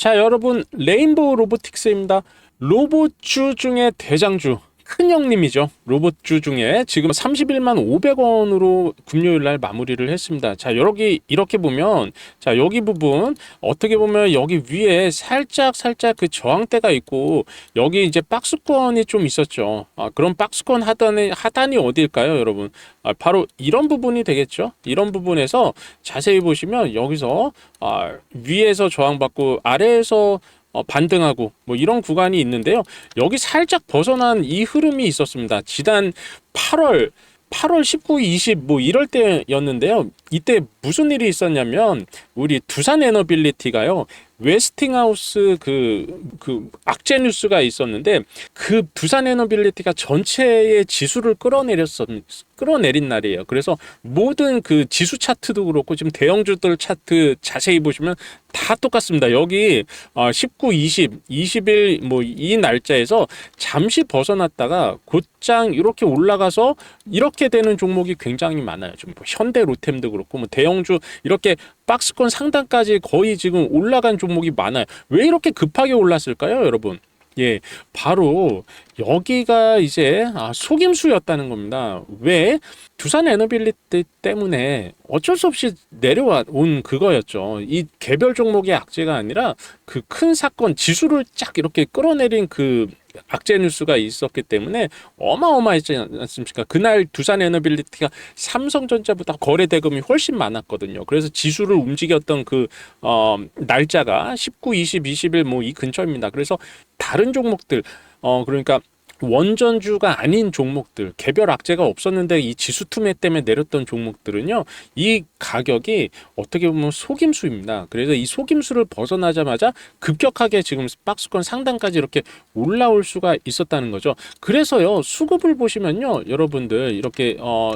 자, 여러분 레인보우 로보틱스입니다. 로봇주 중에 대장주 큰 형님이죠. 로봇주 중에 지금 31만 500원으로 금요일 날 마무리를 했습니다. 자, 여기 이렇게 보면 자, 여기 부분 어떻게 보면 여기 위에 살짝 살짝 그 저항대가 있고 여기 이제 박스권이 좀 있었죠. 아, 그럼 박스권 하단이 하단이 어디일까요, 여러분? 아, 바로 이런 부분이 되겠죠. 이런 부분에서 자세히 보시면 여기서 아, 위에서 저항받고 아래에서 어, 반등하고 뭐 이런 구간이 있는데요. 여기 살짝 벗어난 이 흐름이 있었습니다. 지난 8월 8월 19, 20 뭐 이럴 때였는데요. 이때 무슨 일이 있었냐면 우리 두산 에너빌리티가요. 웨스팅하우스 그, 그 악재 뉴스가 있었는데 그 두산 에너빌리티가 전체의 지수를 끌어내렸었 끌어내린 날이에요. 그래서 모든 그 지수 차트도 그렇고 지금 대형주들 차트 자세히 보시면 다 똑같습니다. 여기 어, 19, 20, 20일 뭐이 날짜에서 잠시 벗어났다가 곧장 이렇게 올라가서 이렇게 되는 종목이 굉장히 많아요. 지금 뭐 현대 로템도 그렇고 뭐 대형주 이렇게 박스권 상단까지 거의 지금 올라간 종목이 많아요. 왜 이렇게 급하게 올랐을까요, 여러분? 예, 바로 여기가 이제 아, 속임수였다는 겁니다. 왜? 두산 에너빌리티 때문에 어쩔 수 없이 내려와 온 그거였죠. 이 개별 종목의 악재가 아니라 그 큰 사건 지수를 쫙 이렇게 끌어내린 그 악재 뉴스가 있었기 때문에 어마어마했지 않습니까? 그날 두산 에너빌리티가 삼성전자보다 거래 대금이 훨씬 많았거든요. 그래서 지수를 움직였던 그 어, 날짜가 19, 20, 21 뭐 이 근처입니다. 그래서 다른 종목들 어 그러니까 원전주가 아닌 종목들 개별 악재가 없었는데 이 지수 투매 때문에 내렸던 종목들은요 이 가격이 어떻게 보면 속임수입니다. 그래서 이 속임수를 벗어나자마자 급격하게 지금 박스권 상단까지 이렇게 올라올 수가 있었다는 거죠. 그래서요 수급을 보시면요 여러분들 이렇게 어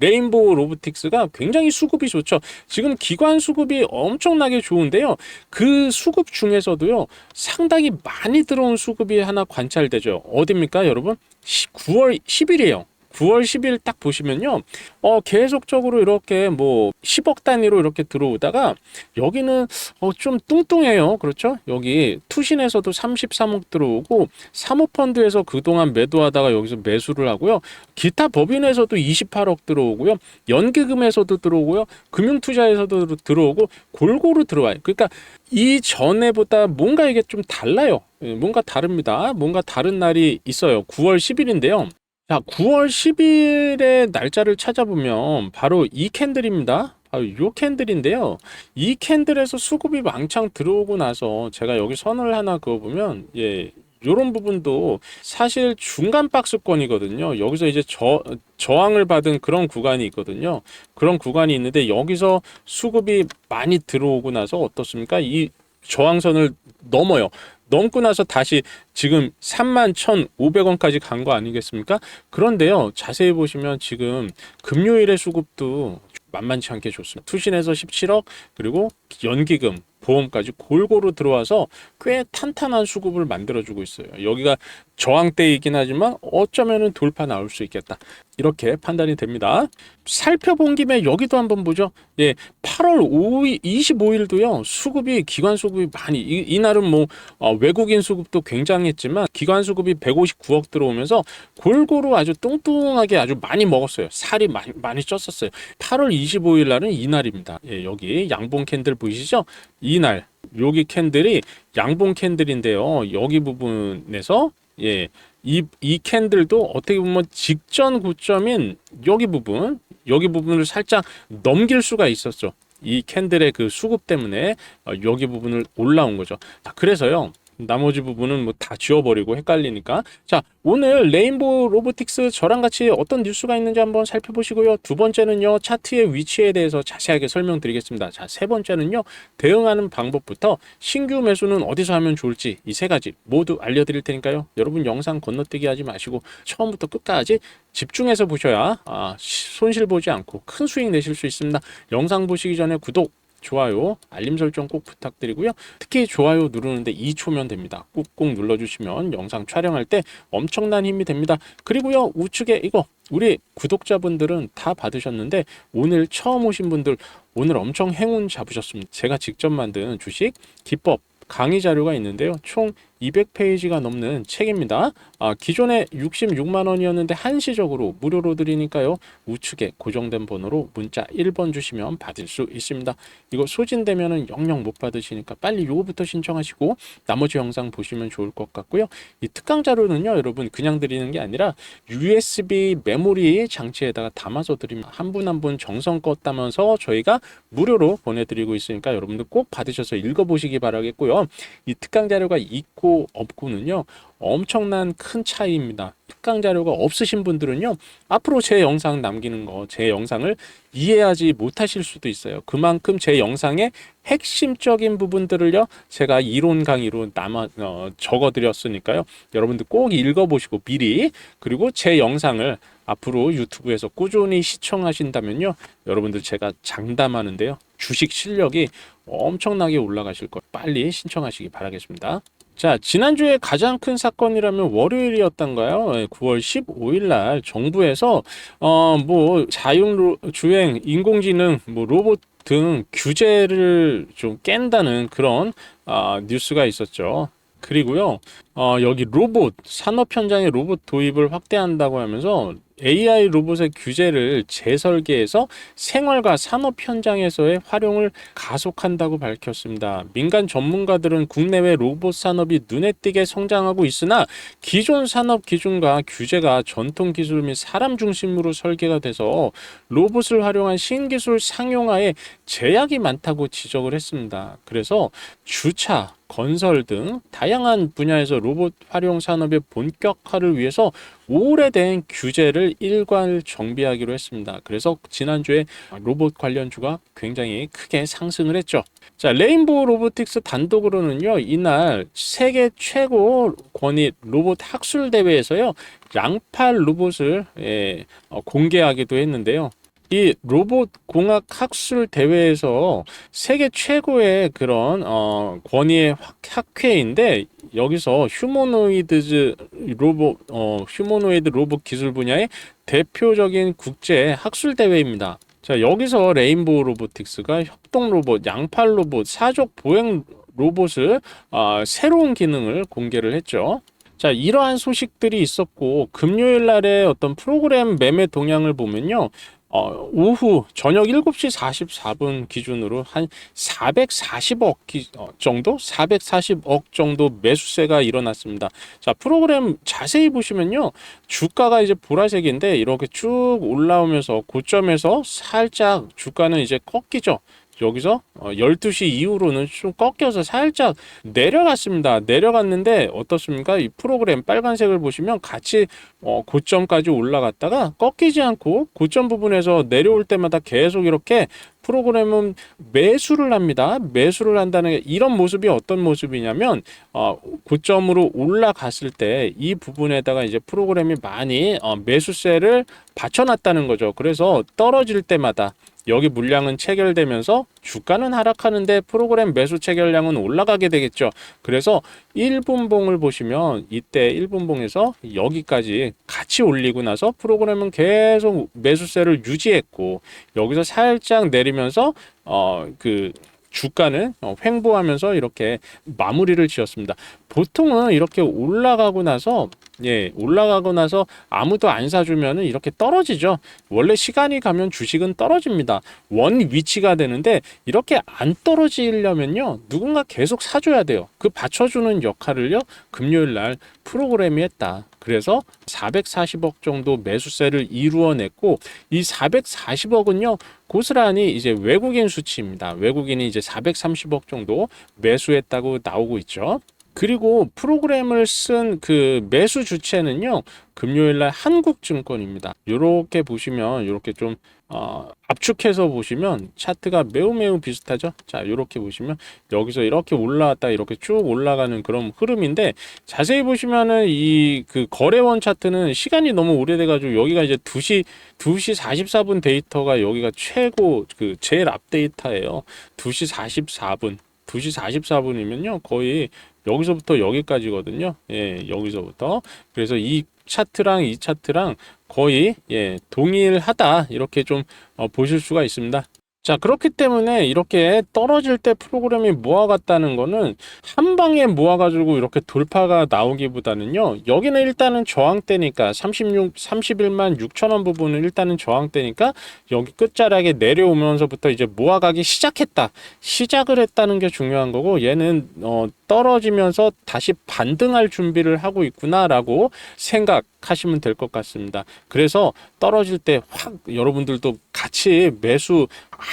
레인보우 로보틱스가 굉장히 수급이 좋죠. 지금 기관 수급이 엄청나게 좋은데요. 그 수급 중에서도요, 상당히 많이 들어온 수급이 하나 관찰되죠. 어딥니까, 여러분? 9월 10일이에요. 9월 10일 딱 보시면요. 어, 계속적으로 이렇게 뭐 10억 단위로 이렇게 들어오다가 여기는 어, 좀 뚱뚱해요. 그렇죠? 여기 투신에서도 33억 들어오고 사모펀드에서 그동안 매도하다가 여기서 매수를 하고요. 기타 법인에서도 28억 들어오고요. 연기금에서도 들어오고요. 금융투자에서도 들어오고 골고루 들어와요. 그러니까 이 전에보다 뭔가 이게 좀 달라요. 예, 뭔가 다릅니다. 뭔가 다른 날이 있어요. 9월 10일인데요. 자, 9월 10일의 날짜를 찾아보면 바로 이 캔들입니다. 바로 이 캔들인데요. 이 캔들에서 수급이 왕창 들어오고 나서 제가 여기 선을 하나 그어보면 예, 요런 부분도 사실 중간 박스권이거든요. 여기서 이제 저, 저항을 받은 그런 구간이 있거든요. 그런 구간이 있는데 여기서 수급이 많이 들어오고 나서 어떻습니까? 이 저항선을 넘어요. 넘고 나서 다시 지금 3만 1,500원까지 간 거 아니겠습니까? 그런데요, 자세히 보시면 지금 금요일의 수급도 만만치 않게 좋습니다. 투신에서 17억, 그리고 연기금, 보험까지 골고루 들어와서 꽤 탄탄한 수급을 만들어주고 있어요. 여기가 저항대이긴 하지만 어쩌면은 돌파 나올 수 있겠다. 이렇게 판단이 됩니다. 살펴본 김에 여기도 한번 보죠. 예, 8월 5일, 25일도요, 수급이, 기관 수급이 많이, 이, 이날은 뭐, 어, 외국인 수급도 굉장했지만, 기관 수급이 159억 들어오면서 골고루 아주 뚱뚱하게 아주 많이 먹었어요. 살이 많이, 많이 쪘었어요. 8월 25일 날은 이날입니다. 예, 여기 양봉 캔들 보이시죠? 이날. 여기 캔들이 양봉 캔들인데요. 여기 부분에서 예, 이, 이 캔들도 어떻게 보면 직전 고점인 여기 부분, 여기 부분을 살짝 넘길 수가 있었죠. 이 캔들의 그 수급 때문에 어, 여기 부분을 올라온 거죠. 자, 그래서요. 나머지 부분은 뭐 다 지워버리고 헷갈리니까. 자, 오늘 레인보우 로보틱스 저랑 같이 어떤 뉴스가 있는지 한번 살펴보시고요. 두 번째는요, 차트의 위치에 대해서 자세하게 설명드리겠습니다. 자, 세 번째는요, 대응하는 방법부터 신규 매수는 어디서 하면 좋을지 이 세 가지 모두 알려드릴 테니까요. 여러분 영상 건너뛰기 하지 마시고 처음부터 끝까지 집중해서 보셔야 아, 시- 손실 보지 않고 큰 수익 내실 수 있습니다. 영상 보시기 전에 구독, 좋아요, 알림 설정 꼭 부탁드리고요. 특히 좋아요 누르는데 2초면 됩니다. 꾹꾹 눌러주시면 영상 촬영할 때 엄청난 힘이 됩니다. 그리고요 우측에 이거 우리 구독자분들은 다 받으셨는데 오늘 처음 오신 분들 오늘 엄청 행운 잡으셨습니다. 제가 직접 만든 주식 기법 강의 자료가 있는데요. 총 200페이지가 넘는 책입니다. 아, 기존에 66만 원이었는데 한시적으로 무료로 드리니까요. 우측에 고정된 번호로 문자 1번 주시면 받을 수 있습니다. 이거 소진되면은 영영 못 받으시니까 빨리 요거부터 신청하시고 나머지 영상 보시면 좋을 것 같고요. 이 특강 자료는요, 여러분 그냥 드리는 게 아니라 USB 메모리 장치에다가 담아서 드립니다. 한 분 한 분 정성껏 담아서 저희가 무료로 보내드리고 있으니까 여러분들 꼭 받으셔서 읽어보시기 바라겠고요. 이 특강 자료가 있고 없고는요, 엄청난 큰 차이입니다. 특강 자료가 없으신 분들은요, 앞으로 제 영상 남기는 거, 제 영상을 이해하지 못하실 수도 있어요. 그만큼 제 영상의 핵심적인 부분들을요, 제가 이론 강의로 남아 어, 적어드렸으니까요. 여러분들 꼭 읽어보시고 미리 그리고 제 영상을 앞으로 유튜브에서 꾸준히 시청하신다면요, 여러분들 제가 장담하는데요, 주식 실력이 엄청나게 올라가실 거예요. 빨리 신청하시기 바라겠습니다. 자, 지난주에 가장 큰 사건이라면 월요일이었던가요? 예, 9월 15일 날 정부에서 어 뭐 자율 로- 주행, 인공지능, 뭐 로봇 등 규제를 좀 깬다는 그런 아, 뉴스가 있었죠. 그리고요, 어, 여기 로봇, 산업 현장의 로봇 도입을 확대한다고 하면서 AI 로봇의 규제를 재설계해서 생활과 산업 현장에서의 활용을 가속한다고 밝혔습니다. 민간 전문가들은 국내외 로봇 산업이 눈에 띄게 성장하고 있으나 기존 산업 기준과 규제가 전통 기술 및 사람 중심으로 설계가 돼서 로봇을 활용한 신기술 상용화에 제약이 많다고 지적을 했습니다. 그래서 주차, 건설 등 다양한 분야에서 로봇 활용 산업의 본격화를 위해서 오래된 규제를 일괄 정비하기로 했습니다. 그래서 지난주에 로봇 관련주가 굉장히 크게 상승을 했죠. 자, 레인보우 로보틱스 단독으로는요, 이날 세계 최고 권위 로봇 학술 대회에서요, 양팔 로봇을 예, 어, 공개하기도 했는데요. 이 로봇 공학 학술 대회에서 세계 최고의 그런 어, 권위의 학- 학회인데 여기서 휴머노이드 로봇 어, 휴머노이드 로봇 기술 분야의 대표적인 국제 학술 대회입니다. 자 여기서 레인보우 로보틱스가 협동 로봇, 양팔 로봇, 사족 보행 로봇을 아, 새로운 기능을 공개를 했죠. 자, 이러한 소식들이 있었고, 금요일 날의 어떤 프로그램 매매 동향을 보면요. 어, 오후 저녁 7시 44분 기준으로 한 440억 기, 어, 정도? 440억 정도 매수세가 일어났습니다. 자, 프로그램 자세히 보시면요. 주가가 이제 보라색인데 이렇게 쭉 올라오면서 고점에서 살짝 주가는 이제 꺾이죠. 여기서 어, 12시 이후로는 좀 꺾여서 살짝 내려갔습니다. 내려갔는데 어떻습니까? 이 프로그램 빨간색을 보시면 같이 어, 고점까지 올라갔다가 꺾이지 않고 고점 부분에서 내려올 때마다 계속 이렇게 프로그램은 매수를 합니다. 매수를 한다는 게 이런 모습이 어떤 모습이냐면 어, 고점으로 올라갔을 때 이 부분에다가 이제 프로그램이 많이 어, 매수세를 받쳐놨다는 거죠. 그래서 떨어질 때마다 여기 물량은 체결되면서 주가는 하락하는데 프로그램 매수 체결량은 올라가게 되겠죠. 그래서 1분봉을 보시면 이때 1분봉에서 여기까지 같이 올리고 나서 프로그램은 계속 매수세를 유지했고 여기서 살짝 내리면서 어그 주가는 어, 횡보하면서 이렇게 마무리를 지었습니다. 보통은 이렇게 올라가고 나서 예, 올라가고 나서 아무도 안 사주면은 이렇게 떨어지죠. 원래 시간이 가면 주식은 떨어집니다. 원 위치가 되는데 이렇게 안 떨어지려면요. 누군가 계속 사줘야 돼요. 그 받쳐주는 역할을요. 금요일 날 프로그램이 했다. 그래서 440억 정도 매수세를 이루어냈고 이 440억은요. 고스란히 이제 외국인 수치입니다. 외국인이 이제 430억 정도 매수했다고 나오고 있죠. 그리고 프로그램을 쓴 그 매수 주체는요 금요일 날 한국증권입니다. 이렇게 보시면 이렇게 좀 어, 압축해서 보시면 차트가 매우 매우 비슷하죠. 자 이렇게 보시면 여기서 이렇게 올라왔다 이렇게 쭉 올라가는 그런 흐름인데 자세히 보시면은 이 그 거래원 차트는 시간이 너무 오래돼가지고 여기가 이제 2시 2시 44분 데이터가 여기가 최고 그 제일 앞 데이터예요. 2시 44분 2시 44분이면요 거의 여기서부터 여기까지거든요. 예, 여기서부터. 그래서 이 차트랑 이 차트랑 거의 예, 동일하다. 이렇게 좀 어, 보실 수가 있습니다. 자, 그렇기 때문에 이렇게 떨어질 때 프로그램이 모아갔다는 거는 한 방에 모아가지고 이렇게 돌파가 나오기보다는요, 여기는 일단은 저항대니까 36, 31만 6천 원 부분은 일단은 저항대니까 여기 끝자락에 내려오면서부터 이제 모아가기 시작했다. 시작을 했다는 게 중요한 거고, 얘는 어, 떨어지면서 다시 반등할 준비를 하고 있구나라고 생각하시면 될 것 같습니다. 그래서 떨어질 때 확 여러분들도 같이 매수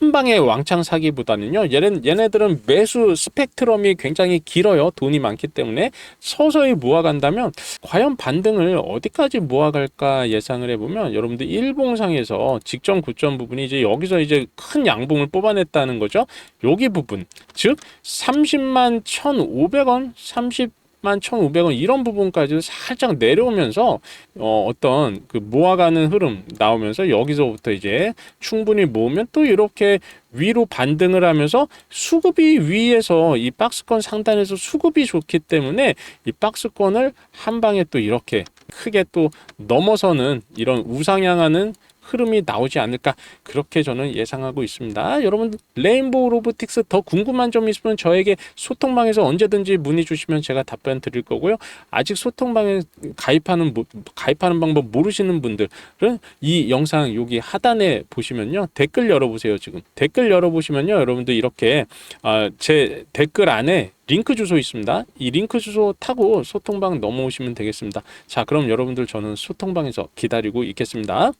한 방에 왕창 사기보다는요. 얘는 얘네들은 매수 스펙트럼이 굉장히 길어요. 돈이 많기 때문에 서서히 모아간다면 과연 반등을 어디까지 모아갈까 예상을 해보면 여러분들 일봉상에서 직전 고점 부분이 이제 여기서 이제 큰 양봉을 뽑아냈다는 거죠. 여기 부분 즉 30만 1,500원, 30 만 1,500원 이런 부분까지 살짝 내려오면서 어, 어떤 그 모아가는 흐름 나오면서 여기서부터 이제 충분히 모으면 또 이렇게 위로 반등을 하면서 수급이 위에서 이 박스권 상단에서 수급이 좋기 때문에 이 박스권을 한 방에 또 이렇게 크게 또 넘어서는 이런 우상향하는 흐름이 나오지 않을까 그렇게 저는 예상하고 있습니다. 여러분 레인보우 로보틱스 더 궁금한 점 있으면 저에게 소통방에서 언제든지 문의 주시면 제가 답변 드릴 거고요. 아직 소통방에 가입하는 모- 가입하는 방법 모르시는 분들은 이 영상 여기 하단에 보시면요 댓글 열어보세요. 지금 댓글 열어보시면요 여러분들 이렇게 아, 제 댓글 안에 링크 주소 있습니다. 이 링크 주소 타고 소통방 넘어오시면 되겠습니다. 자, 그럼 여러분들 저는 소통방에서 기다리고 있겠습니다.